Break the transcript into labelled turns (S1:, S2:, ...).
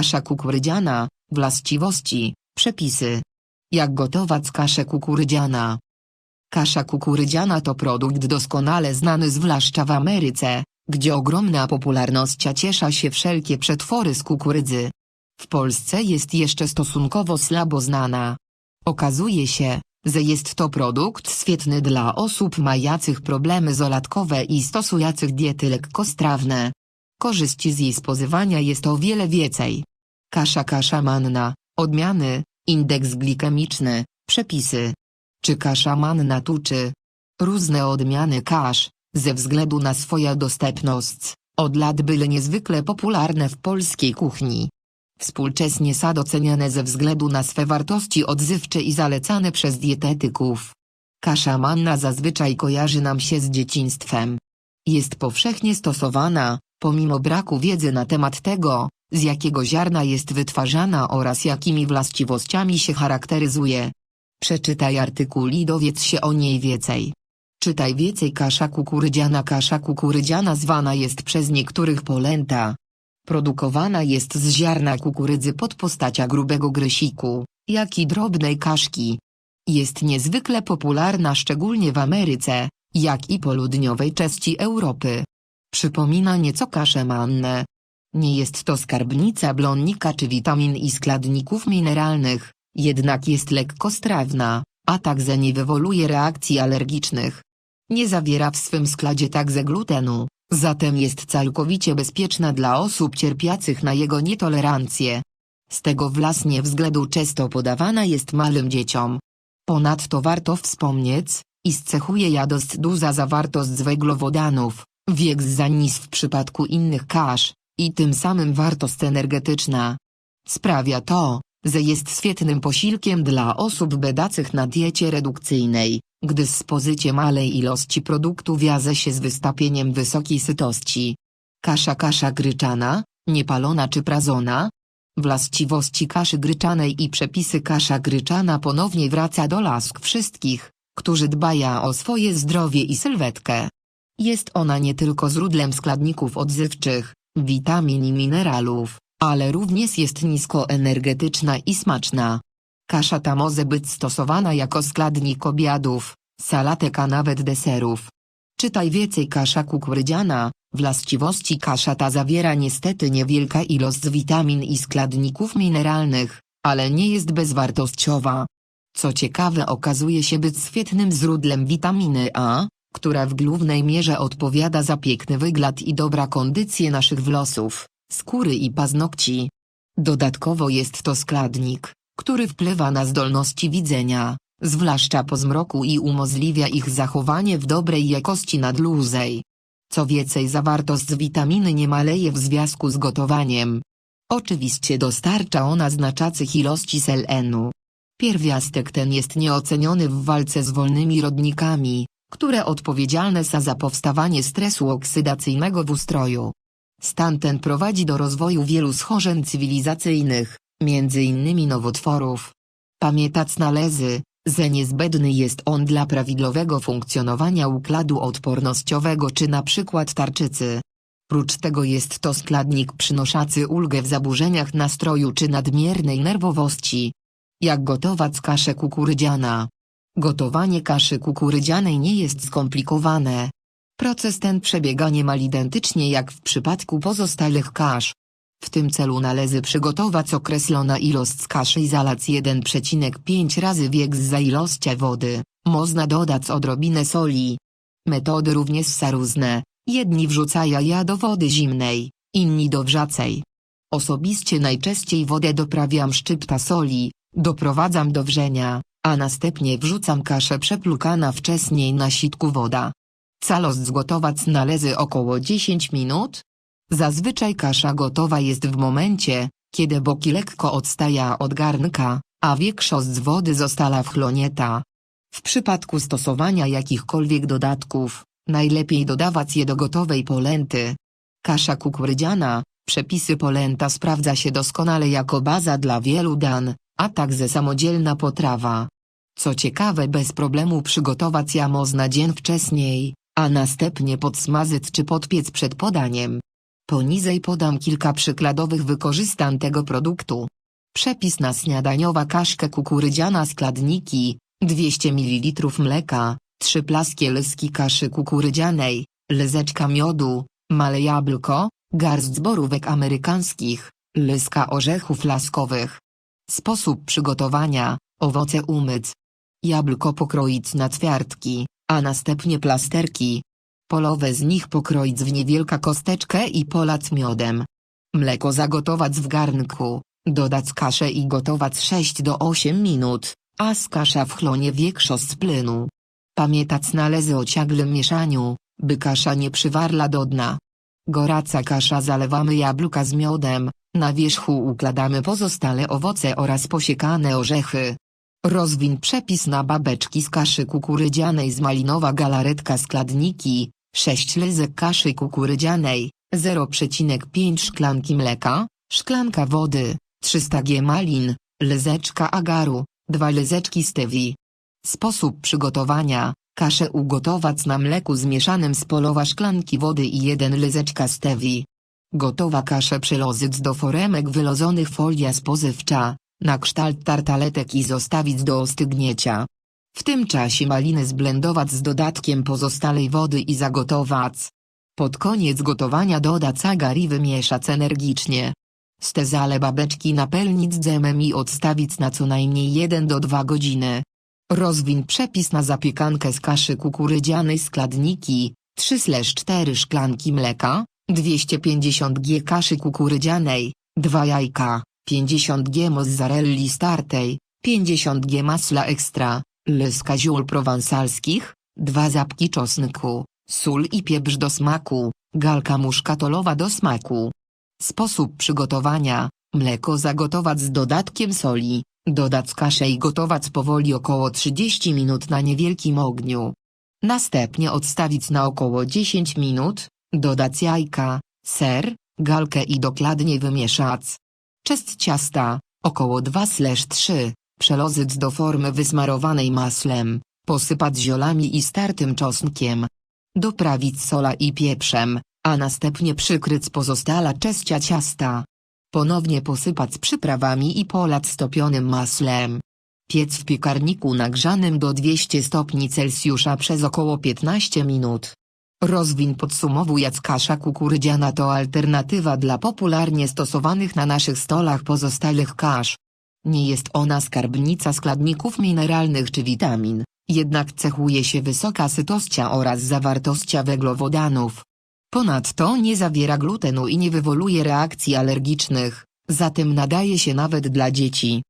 S1: Kasza kukurydziana, właściwości, przepisy. Jak gotować kaszę kukurydziana? Kasza kukurydziana to produkt doskonale znany zwłaszcza w Ameryce, gdzie ogromna popularność ciesza się wszelkie przetwory z kukurydzy. W Polsce jest jeszcze stosunkowo słabo znana. Okazuje się, że jest to produkt świetny dla osób mających problemy zolatkowe i stosujących diety lekkostrawne. Korzyści z jej spożywania jest o wiele więcej. Kasza kasza manna, odmiany, indeks glikemiczny, przepisy. Czy kasza manna tuczy? Różne odmiany kasz, ze względu na swoją dostępność, od lat były niezwykle popularne w polskiej kuchni. Współcześnie są doceniane ze względu na swe wartości odzywcze i zalecane przez dietetyków. Kasza manna zazwyczaj kojarzy nam się z dzieciństwem. Jest powszechnie stosowana, pomimo braku wiedzy na temat tego, z jakiego ziarna jest wytwarzana oraz jakimi właściwościami się charakteryzuje. Przeczytaj artykuł i dowiedz się o niej więcej. Czytaj więcej kasza kukurydziana Kasza kukurydziana zwana jest przez niektórych polenta. Produkowana jest z ziarna kukurydzy pod postacia grubego grysiku, jak i drobnej kaszki. Jest niezwykle popularna szczególnie w Ameryce, jak i południowej części Europy. Przypomina nieco kaszę mannę. Nie jest to skarbnica blonnika czy witamin i składników mineralnych, jednak jest lekkostrawna, a także nie wywołuje reakcji alergicznych. Nie zawiera w swym składzie także glutenu, zatem jest całkowicie bezpieczna dla osób cierpiących na jego nietolerancję. Z tego właśnie względu często podawana jest małym dzieciom. Ponadto warto wspomnieć, iż cechuje ja dość duża zawartość węglowodanów, wiek za nis w przypadku innych kasz, i tym samym wartość energetyczna. Sprawia to, że jest świetnym posiłkiem dla osób bedacych na diecie redukcyjnej, gdy spożycie małej ilości produktu wiąże się z wystąpieniem wysokiej sytości. Kasza kasza gryczana, niepalona czy prazona? Właściwości kaszy gryczanej i przepisy kasza gryczana ponownie wraca do lask wszystkich, którzy dbają o swoje zdrowie i sylwetkę. Jest ona nie tylko źródłem składników odzywczych, witamin i mineralów, ale również jest niskoenergetyczna i smaczna. Kasza ta może być stosowana jako składnik obiadów, salatek a nawet deserów. Czytaj więcej kasza kukurydziana, właściwości kasza ta zawiera niestety niewielka ilość witamin i składników mineralnych, ale nie jest bezwartościowa. Co ciekawe okazuje się być świetnym źródłem witaminy A, która w głównej mierze odpowiada za piękny wygląd i dobra kondycję naszych włosów, skóry i paznokci. Dodatkowo jest to składnik, który wpływa na zdolności widzenia, zwłaszcza po zmroku i umożliwia ich zachowanie w dobrej jakości na dłużej. Co więcej zawartość witaminy nie maleje w związku z gotowaniem. Oczywiście dostarcza ona znaczących ilości selenu. Pierwiastek ten jest nieoceniony w walce z wolnymi rodnikami, które odpowiedzialne są za powstawanie stresu oksydacyjnego w ustroju. Stan ten prowadzi do rozwoju wielu schorzeń cywilizacyjnych, innymi nowotworów. Pamiętać należy, że niezbędny jest on dla prawidłowego funkcjonowania układu odpornościowego czy na przykład tarczycy. Prócz tego jest to składnik przynoszący ulgę w zaburzeniach nastroju czy nadmiernej nerwowości. Jak gotować kaszę kukurydziana? Gotowanie kaszy kukurydzianej nie jest skomplikowane. Proces ten przebiega niemal identycznie jak w przypadku pozostałych kasz. W tym celu należy przygotować określona ilość kaszy i zalać 1,5 razy wiek za ilość wody, można dodać odrobinę soli. Metody również są różne, jedni wrzucają ja do wody zimnej, inni do wrzacej. Osobiście najczęściej wodę doprawiam szczypta soli, doprowadzam do wrzenia, a następnie wrzucam kaszę przeplukana wcześniej na sitku woda. Całość zgotować należy około 10 minut. Zazwyczaj kasza gotowa jest w momencie, kiedy boki lekko odstają od garnka, a większość wody została wchłonięta. W przypadku stosowania jakichkolwiek dodatków, najlepiej dodawać je do gotowej polenty. Kasza kukurydziana, przepisy polenta sprawdza się doskonale jako baza dla wielu dan, a także samodzielna potrawa. Co ciekawe bez problemu przygotować ją można dzień wcześniej, a następnie podsmażyć czy podpiec przed podaniem. Poniżej podam kilka przykładowych wykorzystań tego produktu. Przepis na śniadaniowa kaszkę kukurydziana składniki 200 ml mleka, 3 plaskie lyski kaszy kukurydzianej, lyzeczka miodu, male jabłko, garść zborówek amerykańskich, lyska orzechów laskowych. Sposób przygotowania, owoce umyć. Jabłko pokroić na ćwiartki, a następnie plasterki. Polowe z nich pokroić w niewielka kosteczkę i polać miodem. Mleko zagotować w garnku, dodać kaszę i gotować 6 do 8 minut, a z kasza w chlonie większość płynu. Pamiętać należy o ciągłym mieszaniu, by kasza nie przywarła do dna. Goraca kasza zalewamy jabłka z miodem, na wierzchu układamy pozostałe owoce oraz posiekane orzechy. Rozwin przepis na babeczki z kaszy kukurydzianej z malinowa galaretka składniki, 6 lyzek kaszy kukurydzianej, 0,5 szklanki mleka, szklanka wody, 300 g malin, lyzeczka agaru, 2 lyzeczki stevii. Sposób przygotowania, kaszę ugotować na mleku zmieszanym z połowa szklanki wody i 1 lyzeczka stevii. Gotowa kaszę przelozyć do foremek wylozonych folia spożywcza, na kształt tartaletek i zostawić do ostygnięcia. W tym czasie maliny zblendować z dodatkiem pozostałej wody i zagotować. Pod koniec gotowania dodać agar i wymieszać energicznie. Stezale babeczki napełnić dżemem i odstawić na co najmniej 1 do 2 godziny. Rozwin przepis na zapiekankę z kaszy kukurydzianej składniki, 3-4 szklanki mleka, 250 g kaszy kukurydzianej, 2 jajka, 50 g mozzarelli startej, 50 g masła ekstra, lyska ziół prowansalskich, 2 zapki czosnku, sól i pieprz do smaku, galka muszkatolowa do smaku. Sposób przygotowania, mleko zagotować z dodatkiem soli, dodać kaszę i gotować powoli około 30 minut na niewielkim ogniu. Następnie odstawić na około 10 minut, dodać jajka, ser, galkę i dokładnie wymieszać. Czest ciasta, około 2-3, przelozyć do formy wysmarowanej maslem, posypać ziolami i startym czosnkiem. Doprawić sola i pieprzem, a następnie przykryć pozostała część ciasta. Ponownie posypać przyprawami i polać stopionym maslem. Piec w piekarniku nagrzanym do 200 stopni Celsjusza przez około 15 minut. Rozwin podsumowując kasza kukurydziana to alternatywa dla popularnie stosowanych na naszych stolach pozostałych kasz. Nie jest ona skarbnica składników mineralnych czy witamin, jednak cechuje się wysoka sytościa oraz zawartościa węglowodanów. Ponadto nie zawiera glutenu i nie wywołuje reakcji alergicznych, zatem nadaje się nawet dla dzieci.